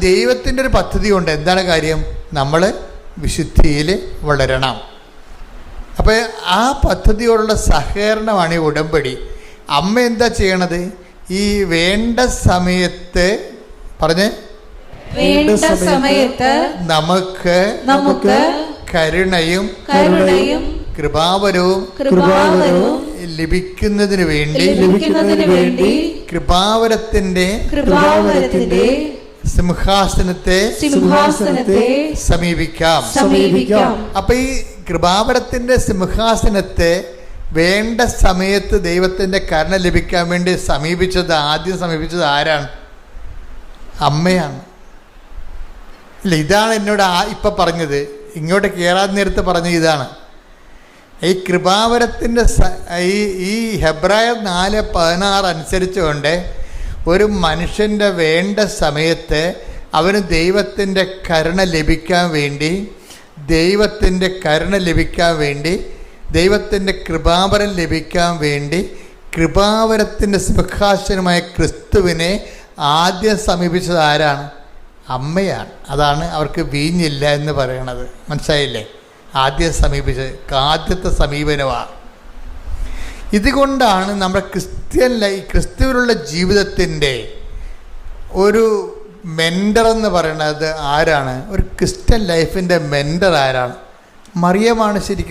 ദൈവത്തിന്റെ ഒരു പദ്ധതി ഉണ്ട് എന്താണ് കാര്യം? നമ്മൾ വിശുദ്ധിയിൽ വളരണം. അപ്പോൾ ആ പദ്ധതിയോടുള്ള സഹകരണമാണ് ഈ ഉടമ്പടി. അമ്മ എന്താ ചെയ്യണത്? ഈ വേണ്ട സമയത്ത് പറഞ്ഞ്? വേണ്ട സമയത്ത് നമുക്ക് നമുക്ക് കരുണയും കരുണയും കൃപാവരവും കൃപാവരവും ലഭിക്കുന്നതിന് വേണ്ടി ലഭിക്കുന്നതിന് വേണ്ടി കൃപാവരത്തിന്റെ കൃപാവരത്തിന്റെ സിംഹാസനത്തെ സിംഹാസനത്തെ സമീപിക്കാം. സമീപിക്കാം. അപ്പൊ ഈ കൃപാവരത്തിന്റെ സിംഹാസനത്തെ വേണ്ട സമയത്ത് ദൈവത്തിന്റെ കരുണ ലഭിക്കാൻ വേണ്ടി സമീപിച്ചത് ആദ്യം സമീപിച്ചത് ആരാണ്? അമ്മയാണ്. ഇല്ല ഇതാണ് എന്നോട് ആ ഇപ്പം പറഞ്ഞത്. ഇങ്ങോട്ട് കയറാൻ നേരത്ത് പറഞ്ഞ ഇതാണ്. ഈ കൃപാവരത്തിന്റെ ഈ ഈ ഹെബ്രായ നാല് പതിനാറ് അനുസരിച്ചുകൊണ്ട് ഒരു മനുഷ്യന്റെ വേണ്ട സമയത്ത് അവന് ദൈവത്തിന്റെ കരുണ ലഭിക്കാൻ വേണ്ടി ദൈവത്തിന്റെ കരുണ ലഭിക്കാൻ വേണ്ടി ദൈവത്തിന്റെ കൃപാവരം ലഭിക്കാൻ വേണ്ടി കൃപാവരത്തിന്റെ സുഖാശനമായ ക്രിസ്തുവിനെ ആദ്യം സമീപിച്ചത് ആരാണ്? അമ്മയാണ്. അതാണ് അവർക്ക് വീഞ്ഞില്ല എന്ന് പറയണത്. മനസ്സിലായില്ലേ? ആദ്യം സമീപിച്ചത്. ആദ്യത്തെ സമീപനമാണ് ഇതുകൊണ്ടാണ് നമ്മുടെ ക്രിസ്ത്യൻ ലൈ ക്രിസ്തുവിലുള്ള ജീവിതത്തിന്റെ ഒരു മെന്റർ എന്ന് പറയുന്നത് ആരാണ്? ഒരു ക്രിസ്ത്യൻ ലൈഫിന്റെ മെന്റർ ആരാണ്? മറിയമാണ് ശരിക്കും